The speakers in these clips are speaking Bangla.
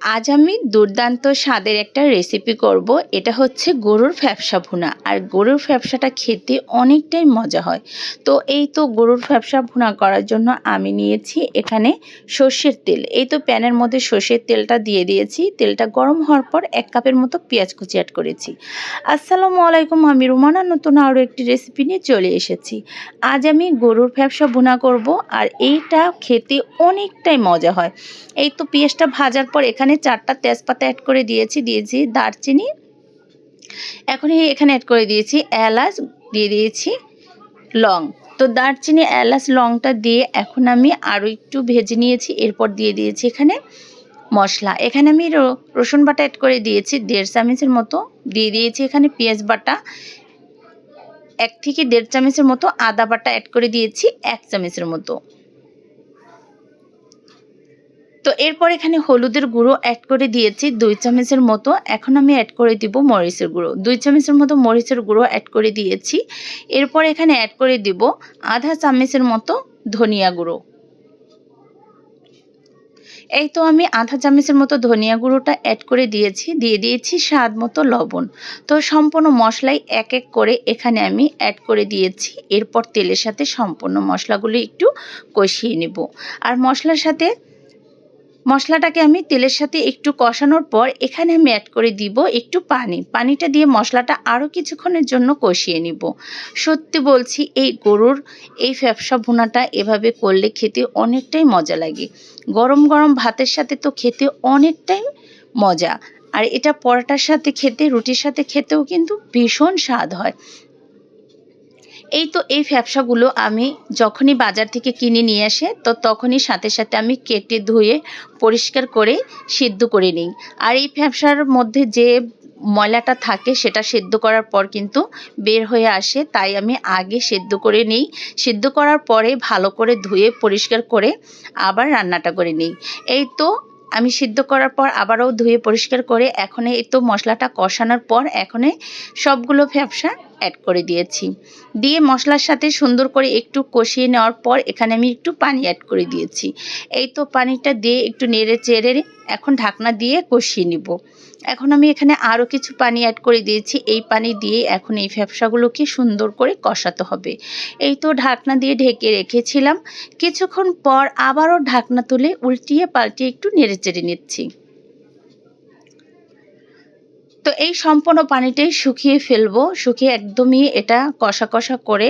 আজ আমি দুর্দান্ত স্বাদের একটা রেসিপি করব। এটা হচ্ছে গরুর ফ্যাপসা ভুনা। আর গরুর ফ্যাপসাটা খেতে অনেকটাই মজা হয়। তো এই তো গরুর ফ্যাপসা ভুনা করার জন্য আমি নিয়েছি এখানে সর্ষের তেল। এই তো প্যানের মধ্যে সর্ষের তেলটা দিয়ে দিয়েছি। তেলটা গরম হওয়ার পর এক কাপের মতো পেঁয়াজ কুচি অ্যাড করেছি। আসসালামু আলাইকুম, আমি রুমানা। নতুন আরও একটি রেসিপি নিয়ে চলে এসেছি। আজ আমি গরুর ফ্যাপসা ভুনা করব। আর এইটা খেতে অনেকটাই মজা হয়। এই তো পেঁয়াজটা ভাজার পর এখানে চারটা তেজপাতা অ্যাড করে দিয়েছি দিয়েছি দারচিনি। এখন এখানে অ্যাড করে দিয়েছি এলাচ, দিয়ে দিয়েছি লং। তো দারচিনি, এলাচ, লংটা দিয়ে এখন আমি আরও একটু ভেজে নিয়েছি, এরপর দিয়ে দিয়েছি এখানে মশলা। এখানে আমি রসুন বাটা অ্যাড করে দিয়েছি, দেড় চামচের মতো। দিয়ে দিয়েছি এখানে পেঁয়াজ বাটা। এক থেকে দেড় চামচের মতো আদা বাটা অ্যাড করে দিয়েছি, এক চামচের মতো। তো এরপর এখানে হলুদের গুঁড়ো অ্যাড করে দিয়েছি, দুই চামচের মতো। এখন আমি অ্যাড করে দিব মরিচের গুঁড়ো। দুই চামচের মতো মরিচের গুঁড়ো অ্যাড করে দিয়েছি। এরপর এখানে অ্যাড করে দিব আধা চামচের মতো ধনিয়া গুঁড়ো। এই তো আমি আধা চামচের মতো ধনিয়া গুঁড়োটা অ্যাড করে দিয়েছি, দিয়ে দিয়েছি স্বাদ মতো লবণ। তো সম্পূর্ণ মশলাই এক এক করে এখানে আমি অ্যাড করে দিয়েছি। এরপর তেলের সাথে সম্পূর্ণ মশলাগুলো একটু কষিয়ে নেব। আর মশলার সাথে মশলাটাকে আমি তেলের সাথে একটু কষানোর পর এখানে আমি অ্যাড করে দিব একটু পানি। পানিটা দিয়ে মশলাটা আরও কিছুক্ষণের জন্য কষিয়ে নিব। সত্যি বলছি, এই গরুর এই ফ্যাপসা ভুনাটা এভাবে করলে খেতে অনেকটাই মজা লাগে। গরম গরম ভাতের সাথে তো খেতে অনেকটাই মজা। আর এটা পরোটার সাথে খেতে, রুটির সাথে খেতেও কিন্তু ভীষণ স্বাদ হয়। এই তো এই ফ্যাপসাগুলো আমি যখনই বাজার থেকে কিনে নিয়ে আসে, তো তখনই সাথে সাথে আমি কেটে ধুয়ে পরিষ্কার করে সিদ্ধ করে নিই। আর এই ফ্যাপসার মধ্যে যে ময়লাটা থাকে সেটা সেদ্ধ করার পর কিন্তু বের হয়ে আসে, তাই আমি আগে সেদ্ধ করে নিই। সেদ্ধ করার পরে ভালো করে ধুয়ে পরিষ্কার করে আবার রান্নাটা করে নিই। এই তো আমি সিদ্ধ করার পর আবারও ধুয়ে পরিষ্কার করে এখন এই তো মশলাটা কষানোর পর এখন সবগুলো ফ্যাপসা অ্যাড করে দিয়েছি। দিয়ে মশলার সাথে সুন্দর করে একটু কষিয়ে নেওয়ার পর এখানে আমি একটু পানি অ্যাড করে দিয়েছি। এই তো পানিটা দিয়ে একটু নেড়ে চেড়ে এখন ঢাকনা দিয়ে কষিয়ে নিব। এখন আমি এখানে আরও কিছু পানি অ্যাড করে দিয়েছি। এই পানি দিয়ে এখন এই ফ্যাপসাগুলোকে সুন্দর করে কষাতে হবে। এই তো ঢাকনা দিয়ে ঢেকে রেখেছিলাম। কিছুক্ষণ পর আবারও ঢাকনা তুলে উল্টিয়ে পাল্টিয়ে একটু নেড়ে চেড়ে নিচ্ছি। তো এই সম্পূর্ণ পানিটাই শুকিয়ে ফেলব। শুকিয়ে একদমই এটা কষা কষা করে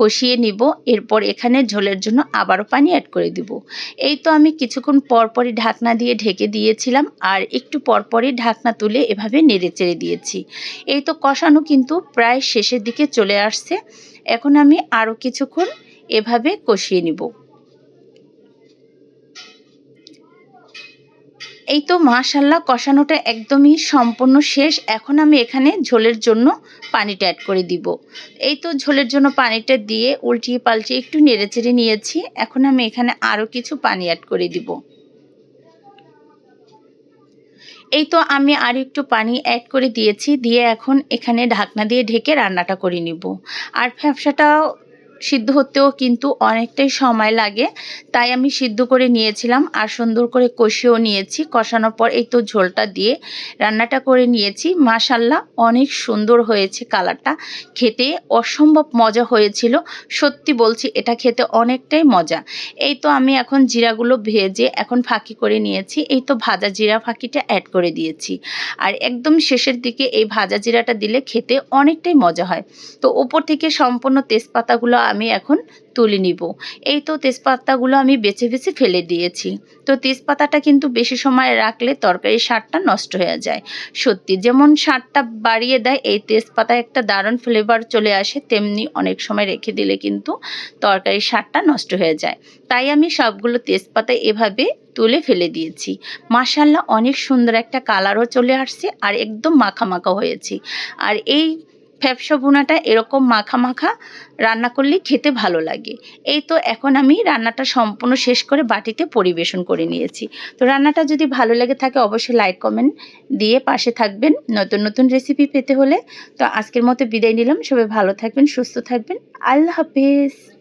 কষিয়ে নিব। এরপর এখানে ঝোলের জন্য আবারও পানি অ্যাড করে দিব। এই তো আমি কিছুক্ষণ পরপরই ঢাকনা দিয়ে ঢেকে দিয়েছিলাম আর একটু পরপরই ঢাকনা তুলে এভাবে নেড়ে চেড়ে দিয়েছি। এই তো কষানো কিন্তু প্রায় শেষের দিকে চলে আসছে। এখন আমি আরও কিছুক্ষণ এভাবে কষিয়ে নিব। এই তো মাশাল্লাহ কষানোটা একদমই সম্পূর্ণ শেষ। এখন আমি এখানে ঝোলের জন্য পানিটা অ্যাড করে দিব। এই তো ঝোলের জন্য পানিটা দিয়ে উল্টিয়ে পাল্টিয়ে একটু নেড়েচেড়ে নিয়েছি। এখন আমি এখানে আরও কিছু পানি অ্যাড করে দিব। এই তো আমি আর একটু পানি অ্যাড করে দিয়েছি। দিয়ে এখন এখানে ঢাকনা দিয়ে ঢেকে রান্নাটা করে নিব। আর ফ্যাপসাটাও সিদ্ধ হতেও কিন্তু অনেকটাই সময় লাগে। তাই আমি সিদ্ধ করে নিয়েছিলাম, আর সুন্দর করে কষিয়েও নিয়েছি। কষানোর পর এই তো ঝোলটা দিয়ে রান্নাটা করে নিয়েছি। মাশাল্লাহ অনেক সুন্দর হয়েছে কালারটা। খেতে অসম্ভব মজা হয়েছিল। সত্যি বলছি, এটা খেতে অনেকটাই মজা। এই তো আমি এখন জিরাগুলো ভেজে এখন ফাঁকি করে নিয়েছি। এই তো ভাজা জিরা ফাঁকিটা অ্যাড করে দিয়েছি। আর একদম শেষের দিকে এই ভাজা জিরাটা দিলে খেতে অনেকটাই মজা হয়। তো ওপর থেকে সম্পূর্ণ তেজপাতাগুলো আমি এখন তুলে নিব। এই তো তেজপাতাগুলো আমি বেছে বেছে ফেলে দিয়েছি। তো তেজপাতাটা কিন্তু বেশি সময় রাখলে তরকারির স্বাদটা নষ্ট হয়ে যায়। সত্যি, যেমন স্বাদটা বাড়িয়ে দেয়, এই তেজপাতা একটা দারুণ ফ্লেভার চলে আসে, তেমনি অনেক সময় রেখে দিলে কিন্তু তরকারির স্বাদটা নষ্ট হয়ে যায়। তাই আমি সবগুলো তেজপাতা এভাবে তুলে ফেলে দিয়েছি। মাসাল্লাহ অনেক সুন্দর একটা কালারও চলে আসছে, আর একদম মাখা মাখা হয়েছে। আর এই ফ্যাপসা ভুনাটা এরকম মাখা মাখা রান্না করলে খেতে ভালো লাগে। এই তো এখন আমি রান্নাটা সম্পূর্ণ শেষ করে বাটিতে পরিবেশন করে নিয়েছি। তো রান্নাটা যদি ভালো লেগে থাকে অবশ্যই লাইক কমেন্ট দিয়ে পাশে থাকবেন। নতুন নতুন রেসিপি পেতে হলে। তো আজকের মতো বিদায় নিলাম। সবাই ভালো থাকবেন, সুস্থ থাকবেন। আল্লাহ হাফিজ।